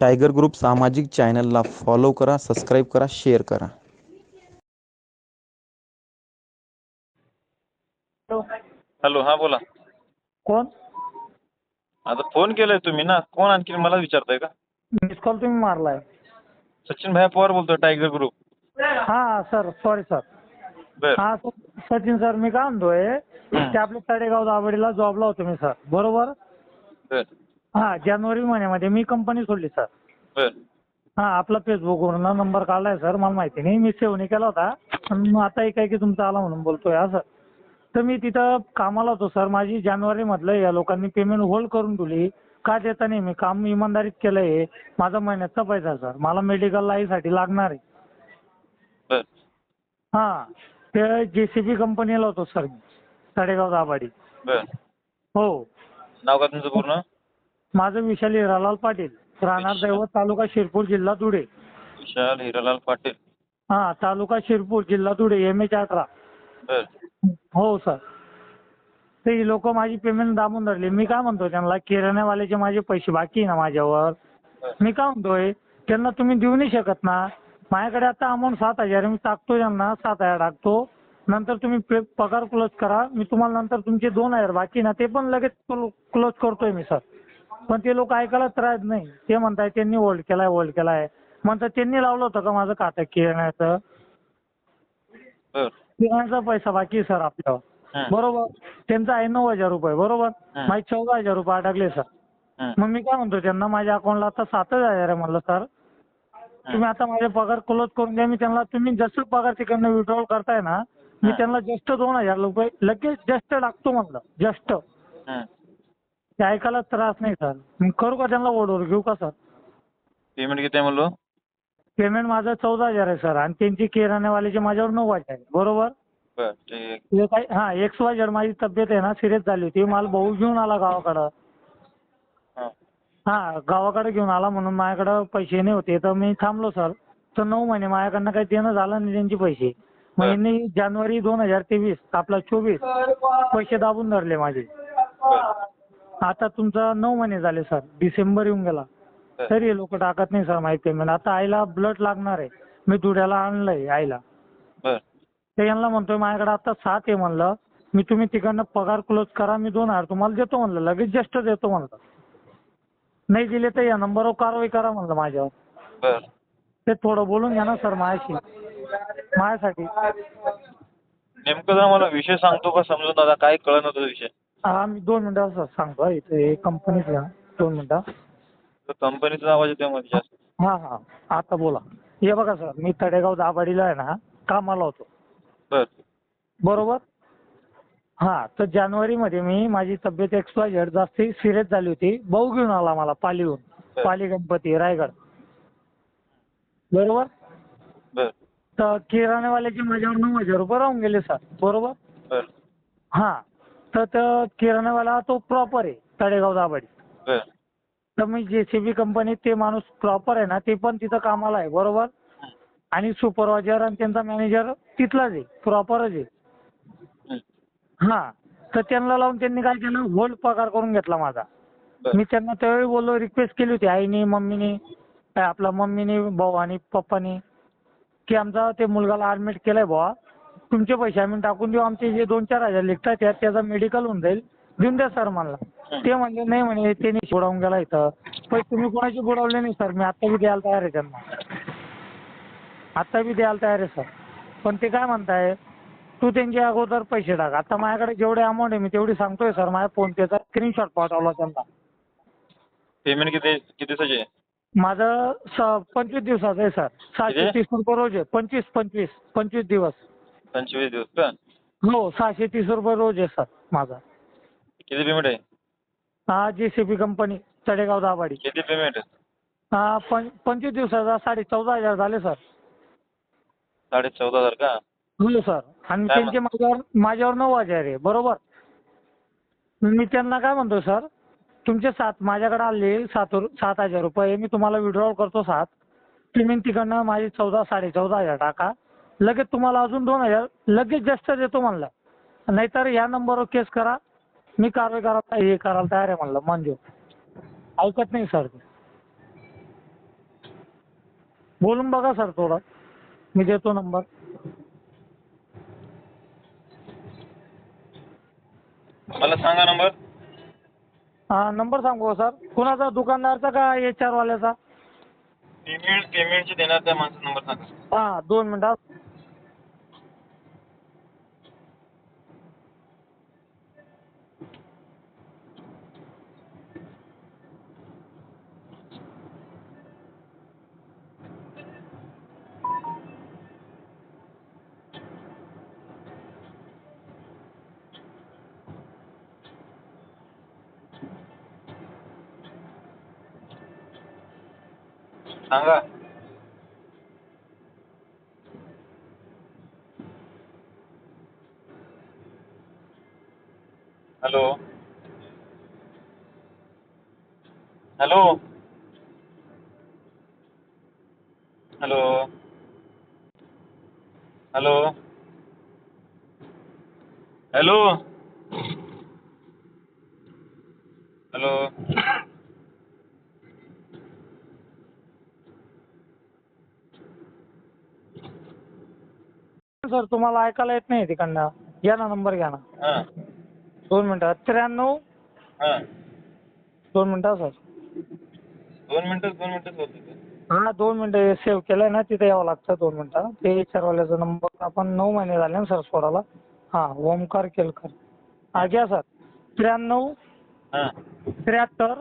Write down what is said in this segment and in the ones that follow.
Tiger group सामाजिक चॅनलला follow करा सबस्क्राईब करा शेअर करा. हॅलो हॅलो हा बोला. कोण? आता फ़ोन केलाय तुम्ही ना? कोण आणखी मला विचारताय का? मिस कॉल तुम्ही मारलाय. सचिन भाई पवार बोलतोय टायगर ग्रुप हा सर सॉरी सर बर. हा स- सचिन सर मी काय म्हणतोय ते आपल्या तडेगाव दावडीला जॉबला होतो मी सर बरोबर? बर. हा जानेवारी महिन्यामध्ये मी कंपनी सोडली सर बर. हा आपला फेसबुकवरून नंबर काढलाय सर मला माहिती नाही. मी सेव्ह नाही केला होता. पण मग आता एक आहे की तुमचा आला म्हणून बोलतोय हा सर तर मी तिथं कामाला होतो सर माझी जानेवारीमधलं या लोकांनी पेमेंट होल्ड करून ठेवली. का देता नाही? मी काम इमानदारीत केलंय. माझा महिन्याचा पैसा सर मला मेडिकल लाईसाठी लागणार आहे. बर. हा ते जे सी बी कंपनीला होतो सर मी तडेगाव दाभाडी बर. हो. नाव का तुमचं पूर्ण? माझं विशाल हिरालाल पाटील राहणार दैवत तालुका शिरपूर जिल्हा धुळे. विशाल हिरालाल पाटील. हा तालुका शिरपूर जिल्हा धुळे एम एच अठरा बर. हो सर. ते लोक माझी पेमेंट दाबून धरली. मी काय म्हणतो त्यांना किराण्यावाल्याचे माझे पैसे बाकी आहे ना माझ्यावर? मी काय म्हणतोय त्यांना तुम्ही देऊ नाही शकत ना. माझ्याकडे आता अमाऊंट सात हजार आहे. मी टाकतो त्यांना सात हजार टाकतो. नंतर तुम्ही पे पगार क्लोज करा. मी तुम्हाला नंतर तुमचे दोन हजार बाकी आहे ना ते पण लगेच क्लोज करतोय मी सर. पण ते लोक ऐकायला त्रास नाही. ते म्हणताय त्यांनी होल्ड केलाय होल्ड केलाय. म्हणतात त्यांनी लावलं होतं का माझं खातं किराण्याचं बर. किराण्याचा पैसा बाकी सर आपल्यावर. बरोबर. त्यांचं आहे नऊ हजार रुपये बरोबर. माझे चौदा हजार रुपये अडकले सर. मग मी काय म्हणतो त्यांना माझ्या अकाउंटला आता सातच हजार आहे म्हणलं सर. तुम्ही आता माझे पगार क्लोज करून द्या मी त्यांना तुम्ही जसं पगार तिकडनं विड्रॉल करताय ना मी. त्यांना जस्ट दोन हजार रुपये लगेच जस्ट टाकतो म्हणलं जस्ट. ते ऐकायला त्रास नाही सर मग करू का त्यांना ओढवर घेऊ का सर पेमेंट किती आहे म्हणलो? पेमेंट माझं चौदा हजार आहे सर आणि त्यांची किराण्यावाल्याचे माझ्यावर नऊ हजार आहे. बरोबर? बर ठीक ते काय हा एक्स वाय झेड माझी तब्येत आहे ना सिरियस झाली होती. मला भाऊ घेऊन आला गावाकडं. हां. हा गावाकडे घेऊन आला म्हणून माझ्याकडं पैसे नाही होते. तर मी थांबलो सर तर नऊ महिने माझ्याकडनं काही देणं झालं नाही त्यांचे पैसे. मग. यांनी जानेवारी दोन हजार तेवीस आपला चोवीस पैसे दाबून धरले माझे. बर. आता तुमचा नऊ महिने झाले सर डिसेंबर येऊन गेला. बर. तरी लोक टाकत नाही सर माझी पेमेंट आता आईला ब्लड लागणार आहे. मी धुळ्याला आणलंय आईला. बर. ते यांना म्हणतोय माझ्याकडे आता सात आहे म्हणलं. मी तुम्ही तिकडनं पगार क्लोज करा मी दोन हजार तुम्हाला देतो म्हणलं. लगेच जस्ट देतो म्हणलं. नाही दिले तर या नंबरवर कारवाई करा म्हणलं माझ्यावर. बर. ते थोडं बोलून घ्या ना सर माझ्याशी. माझ्यासाठी. नेमकं जरा मला विषय सांगतो का समजून दादा काय कळत नव्हतं विषय. हा मी दोन मिनिटं सर सांगतो इथे कंपनीत दोन मिनिटं. कंपनीचा आवाज येतोयमध्ये जास्त. हां हां. आता बोला. हे बघा सर मी तडेगाव दाभाडीला आहे ना कामाला होतो. बर. बरोबर? हां तर जानेवारीमध्ये मी माझी तब्येत एक्स वाय झेड जास्त सिरियस झाली होती. भाऊ घेऊन आला मला पालीहून. पाली गणपती रायगड. बरोबर? बर. तर किराण्यावाल्याचे माझ्यावर नऊ हजार रुपये राहून गेले सर. बरोबर? बर. हां. तर तो किराणावाला तो प्रॉपर आहे तडेगाव दाभाडी. बर. तर मी जे सी बी कंपनीत ते माणूस प्रॉपर आहे ना ते पण तिथं कामाला आहे बरोबर? आणि सुपरवायझर आणि त्यांचा मॅनेजर तिथलाच आहे प्रॉपरच आहे. हं. हां. तर त्यांना लावून त्यांनी काय केलं होल्ड पगार करून घेतला माझा. बर. मी त्यांना त्यावेळी बोललो रिक्वेस्ट केली होती आईने मम्मीने आपल्या मम्मीने भाऊ आणि पप्पानी की आमचा ते मुलगाला ॲडमिट केलंय बुवा. तुमचे पैसे आम्ही टाकून देऊ. आमचे जे दोन चार हजार लिखतात त्यात त्याचा मेडिकल होऊन जाईल. देऊन द्या सर मला. ते म्हणले नाही म्हणे त्यांनी बुडवून गेला इथं. पण तुम्ही कोणाचे बुडवले नाही सर मी आत्ता बी द्यायला तयार आहे त्यांना. आत्ता बी द्यायला तयार आहे सर पण ते काय म्हणताय तू त्यांचे अगोदर पैसे टाक. आता माझ्याकडे जेवढे अमाऊंट आहे मी तेवढी सांगतोय सर माझ्या फोनपेचा स्क्रीनशॉट पाठवला त्यांना. पेमेंट किती किती दिवसाची आहे? माझं स पंचवीस दिवसाचं आहे सर सहाशे? तीस रुपये रोज आहे. पंचवीस पंचवीस पंचवीस दिवस. पंचवीस दिवस का हो सहाशे तीस रुपये रोज आहे सर माझा. किती पेमेंट आहे? हा J C B company Tadegaon Dabhadi. किती पेमेंट हा पं पंचवीस दिवसाचा साडे चौदा हजार झाले सर. साडे चौदा हजार का? हो सर. आणि काय त्यांचे माझ्यावर माझ्यावर नऊ हजार आहे बरोबर? मी त्यांना काय म्हणतो सर? तुमचे सात माझ्याकडे आले सात रु- सात हजार रुपये मी तुम्हाला विड्रॉल करतो सात. तुम्ही तिकडनं माझे चौदा साडे चौदा हजार टाका. लगेच तुम्हाला अजून दोन हजार लगेच जास्त देतो म्हणलं. नाहीतर या नंबरवर केस करा. मी कारवाई करायला हे करायला तयार आहे म्हणलं मंजूर ऐकत नाही सर ते. बोलून बघा सर थोडं. मी देतो नंबर मला सांगा नंबर हा नंबर सांगू का सर कुणाचा दुकानदारचा का एच आर वाल्याचा? पेमेंट पेमेंटचे देणार त्या माणसाचा नंबर सांगा. हा दोन मिनिटात सांगा hello hello hello hello hello hello sir तुम्हाला ऐकायला येत नाही तिकडनं घ्या ना नंबर घ्या ना. हां. दोन मिनिटं त्र्याण्णव हां. दोन मिनिटं सर दोन मिनिटं दोन मिनिटंच होते हा दोन मिनिटं सेव्ह केलंय ना तिथे यावं लागतं दोन मिनिटं. ते एच आर वाल्याचा नंबर आपण नऊ महिने झाले ना सर सोडायला. हा ओमकार केलकर. हा घ्या सर त्र्याण्णव हां. त्र्याहत्तर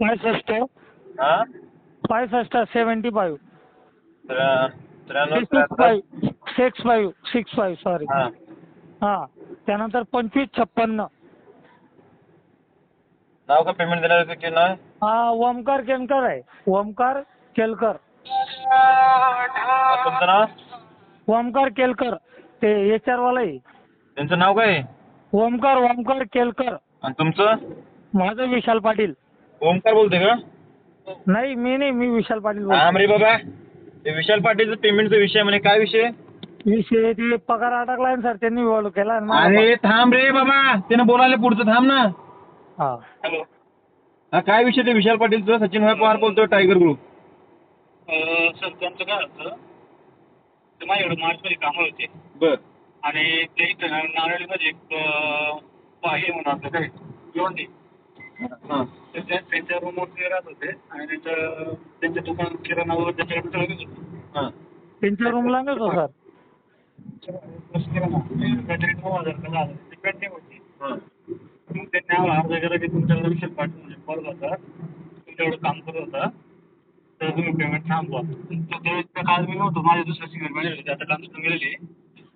पासष्ट हां. पासष्ट seventy five. त्र्या- six five six five six five sorry हां. त्यानंतर पंचवीस छप्पन्न. नाव का पेमेंट देणार नाव हा ओमकार केलकर आहे. ओमकार केलकर. तुमचं नाव? ओमकार केलकर. ते एच आर वाला आहे. त्यांचं नाव काय? ओमकार ओमकार केलकर. आणि तुमचं? माझं विशाल पाटील. ओमकार बोलते का? नाही मी नाही मी विशाल पाटील बोलतो. बाबा. ते विशाल पाटीलचं पेमेंटचा विषय म्हणे. काय विषय? विषय ते पगार अटकलाय ना सर त्यांनी विवॉल्व केला मला. अरे थांब रे बाबा. त्यानं बोलायला पुढचं थांब ना. हा. हॅलो. हा काय विषय ते विशाल पाटीलचं? सचिन भाई पवार बोलतोय टायगर ग्रुप सर त्यांचं काय होतं ते माझ्याकडे मार्चमध्ये कामं होते. बर. आणि ते इथं ना नारळीमध्ये एक अं, आहे म्हणून आपलं काय लोंढे हा तर त्या त्यांच्या रूमवर ते राहत होते आणि त्यांचं त्यांच्या दुकान किराणावर त्याच्याकडे सगळं होतं. हा. त्यांच्या रूमला सर बस किराणा. काहीतरी नऊ हजार का दहा हजार ती पेंटिंग होती. हा. मग त्यांनी आम्हाला अर्ज केला की तुमच्याकडे विषय पाठवून म्हणजे होता तुमच्याकडे काम करत होता. तर तुम्ही पेमेंट थांबवा. तर ते त्या काल मी नव्हतो. माझ्या दुसऱ्या सिनियर मॅनेजर होते. आता काम सुरू गेलेले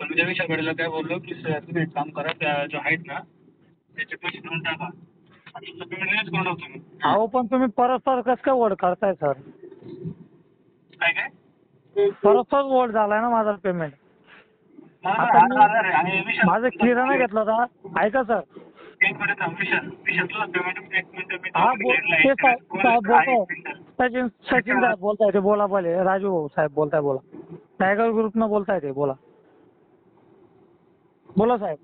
पण मी त्या पाटीलला काय बोललो की सर तुम्ही एक काम करा. त्या जो आहेत ना त्याचे पैसे देऊन टाका. अहो पण तुम्ही परस्पर कसं काय वोट करताय सर? काय काय? परस्पर वोट झालाय ना माझा पेमेंट आता मी- माझं किराणा घेतला होता. ऐका सर. हा तुला बो deadline ते. साहेब साहेब? बोलताय. सचिन सचिन साहेब बोलताय ते बोला पहिले. राजू भाऊ साहेब बोलताय बोला. टायगर ग्रुपनं बोलताय ते बोला. बोला साहेब.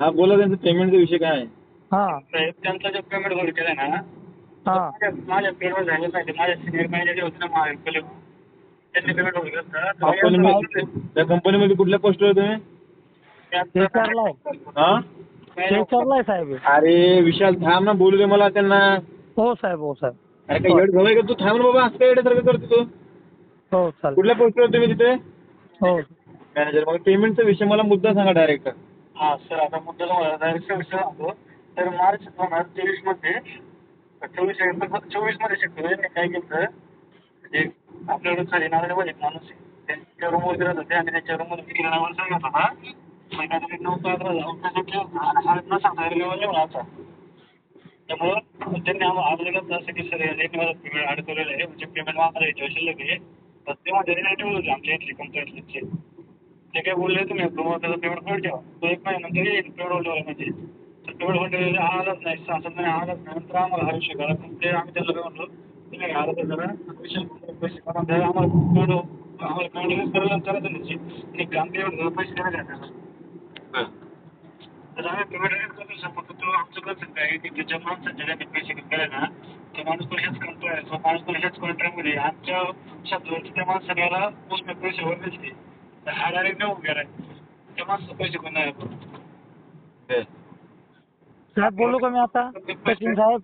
हा बोला त्यांचं पेमेंटचा विषय काय आहे? हा साहेब त्यांचा जो पेमेंट भर केलाय ना हा. माझ्या माझ्या पेमेंट झालं नाही माझ्या सिनियर मॅनेजर जे होते ना महाविद्यालय त्यांनी पेमेंट होतं. कंपनीमध्ये त्या कंपनीमध्ये कुठल्या पोस्टवर तुम्ही विचारलाय हा? विचारलाय साहेब. अरे विशाल थांब ना बोलू दे मला त्यांना. हो साहेब हो साहेब. अरे काय का तू? थांब ना बाबा असं काय येड्यासारखं करतो तू. हो चालेल. कुठल्या पोस्टवर तुम्ही तिथे? हो. मॅनेजर मग पेमेंटचा विषय मला मुद्दा सांगा डायरेक्ट हा सर आता मुद्दा डायरेक्ट विषय सांगतो. तर मार्च दोन हजार तेवीसमध्ये चोवीस चोवीसमध्ये शिकतो त्यांनी काय केलं जे म्हणजे आपल्याकडे खाली नारळीमध्ये एक माणूस आहे. त्यांच्या रूमवर फिरत होते आणि त्यांच्या रूममध्ये किरणावर सांगत होता मग नऊ ते अकरा जाऊन न सांगता लेवल लेवल म्हणजे आता. त्यामुळं त्यांनी आम्हाला अर्ज केला असं की सर एक पेमेंट अडकवलेलं आहे. म्हणजे पेमेंट आम्हाला याच्यावर शिल्लक आहे. तर ते माझे रिलेटिव्ह होते आमच्या इथली कंपनीतले ते काय बोलले तुम्ही प्रमोद त्याचा पेमेंट करून ठेवा. तो एक महिन्यानंतर येईल पेमेंट होल्डर म्हणजे. तर पेमेंट होल्डर आलाच नाही सहा सात महिने आलाच नाही नंतर आम्हाला हा विषय कळला पण ते आम्ही त्याला काय म्हणलो तुम्ही आलं तर जरा विषय पैसे करून द्या आम्हाला पेमेंट आम्हाला पेमेंट यूज करायला करायचं नाही आणि ग्राम पेमेंट पैसे देण्यात येतात तर आम्ही पेमेंट यूज करतो सर फक्त तो आमचं कसं काय की त्याच्या माणसाचे ज्यांनी पैसे केले ना तो माणूस पण हेच करतोय तो माणूस पण हेच कॉन्ट्रॅक्टमध्ये आजच्या शब्दावरती त्या माणसाने याला पोस्ट पैसे भरलेच नाही तर हा डायरेक्ट नेऊन गेलाय त्या माणसाचे पैसे पण नाही आपण. साहेब बोलू का मी आता? सचिन साहेब?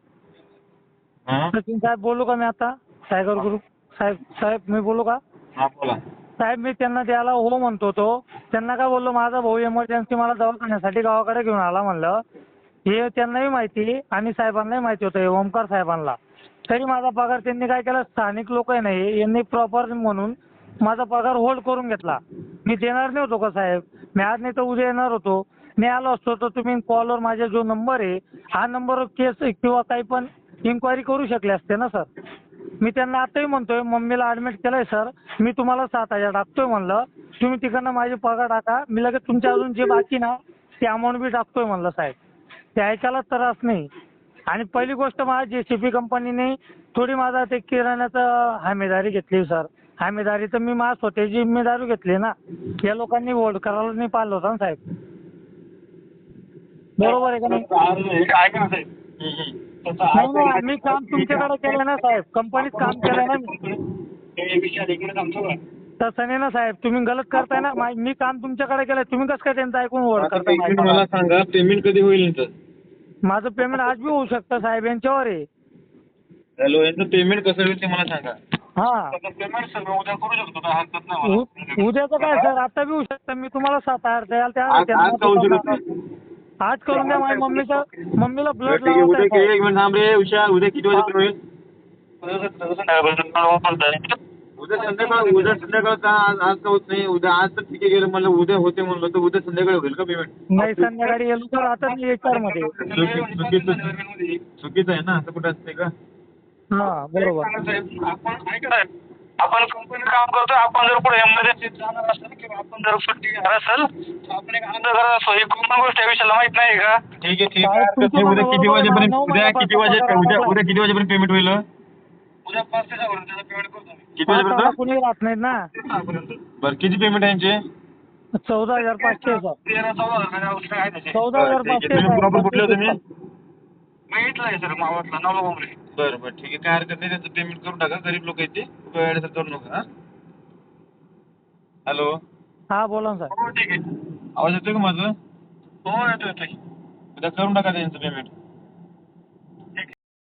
सचिन साहेब बोलू का मी आता? Tiger group? साहेब साहेब मी बोलू का? बोला. साहेब मी त्यांना द्यायला हो म्हणतो तो. त्यांना काय बोललो माझा भाऊ इमर्जन्सी मला दवाखान्यासाठी गावाकडे घेऊन आला म्हणलं. हे त्यांनाही माहिती आणि साहेबांनाही माहिती होतं हे ओमकार साहेबांना. तरी माझा पगार त्यांनी काय केलं? स्थानिक लोक आहे नाही. यांनी प्रॉपर म्हणून माझा पगार होल्ड करून घेतला. मी देणार नव्हतो का साहेब? मी आज नाही तर उद्या येणार होतो. मी आलो असतो तर तुम्ही कॉलवर माझा जो नंबर आहे हा नंबरवर केस किंवा काही पण इन्क्वायरी करू शकले असते ना सर मी त्यांना आताही म्हणतोय मम्मीला ऍडमिट केलंय सर मी तुम्हाला सात हजार टाकतोय म्हणलं. तुम्ही तिकडनं माझे पगार टाका. मी लगेच तुमच्या अजून जे बाकी ना ते अमाऊंट बी टाकतोय म्हणलं साहेब. ते ऐकायला त्रास नाही. आणि पहिली गोष्ट माझ्या जे सी पी कंपनीने थोडी माझा ते किराण्याचं हमीदारी घेतली सर हमीदारी तर मी माझ्या स्वतःची जिम्मेदारी घेतली ना या लोकांनी होल्ड करायला नाही पाहिलं होतं ना साहेब. बरोबर आहे का नाही? ऐका ना साहेब. नाही नाही. मी काम तुमच्याकडे केलं ना साहेब. कंपनीत काम केलं ना तसं नाही ना साहेब. तुम्ही गलत करताय ना. मा- मी काम तुमच्याकडे केलं. तुम्ही कसं काय त्यांचं ऐकून ओढ आता करताय पेमेंट माझ्या मला सांगा पेमेंट कधी होईल यांचं? माझं पेमेंट आज बी होऊ शकतं साहेब. यांच्यावर आहे. हॅलो यांचं पेमेंट कसं होईल ते मला सांगा. हा. त्याचं पेमेंट सगळं उद्या करू शकतो. काय हरकत नाही मला. उ- उद्याचं काय सर? आता बी होऊ शकतं. मी तुम्हाला सात हजार द्याल त्या आज आज का होऊ शकत नाही आज करून द्या माझ्या मम्मीच्या मम्मीला ब्लड ठीक आहे उद्या एक मिनिट थांब रे उषा उद्या किती वाजेपर्यंत होईल उद्या संध्याकाळ उद्या संध्याकाळ का आज आज होत नाही? उद्या आज तर ठीक आहे गेलं म्हणलं उद्या होते म्हणलं तर उद्या संध्याकाळी होईल का पेमेंट नाही संध्याकाळी गेलो तर आता मी एच मध्ये चुकीचं आहे ना असं कुठं असते का? हा बरोबर. आपण कंपनीत काम करतोय आपण जर पुढे एमर्जन्सीत जाणार असेल किंवा आपण जर सुट्टी घेणार असेल तर आपण एक आनंद करत असतो ही कोणती गोष्ट या विषयाला माहीत नाही का? ठीक आहे ठीक काय आहे. हरकत नाही. उद्या किती वाजेपर्यंत उद्या किती वाजे उद्या उद्या किती वाजेपर्यंत पेमेंट होईल? उद्या पाच ते सहा पर्यंत त्याचं पेमेंट करतो मी. किती वाजेपर्यंत? कुणी राहत नाहीत ना. सहापर्यंत. बरं किती पेमेंट आहे यांचे? चौदा हजार पाचशे सर. तेरा चौदा हजार औषध आहे त्याचे चौदा हजार बरं, ठीक आहे. तुम्ही प्रॉपर कुठले होते मी? मी इथला आहे सर मावळतला नवला बोंबरे बरं बरं ठीक आहे. काय हरकत नाही त्याचं पेमेंट करून टाका. गरीब लोक आहेत ते. वेळेस करू नका हा. हॅलो हा बोला ना सर हो ठीक आहे. आवाज येतोय का माझं? हो येतो येतोय. उद्या करून टाका त्यांचं पेमेंट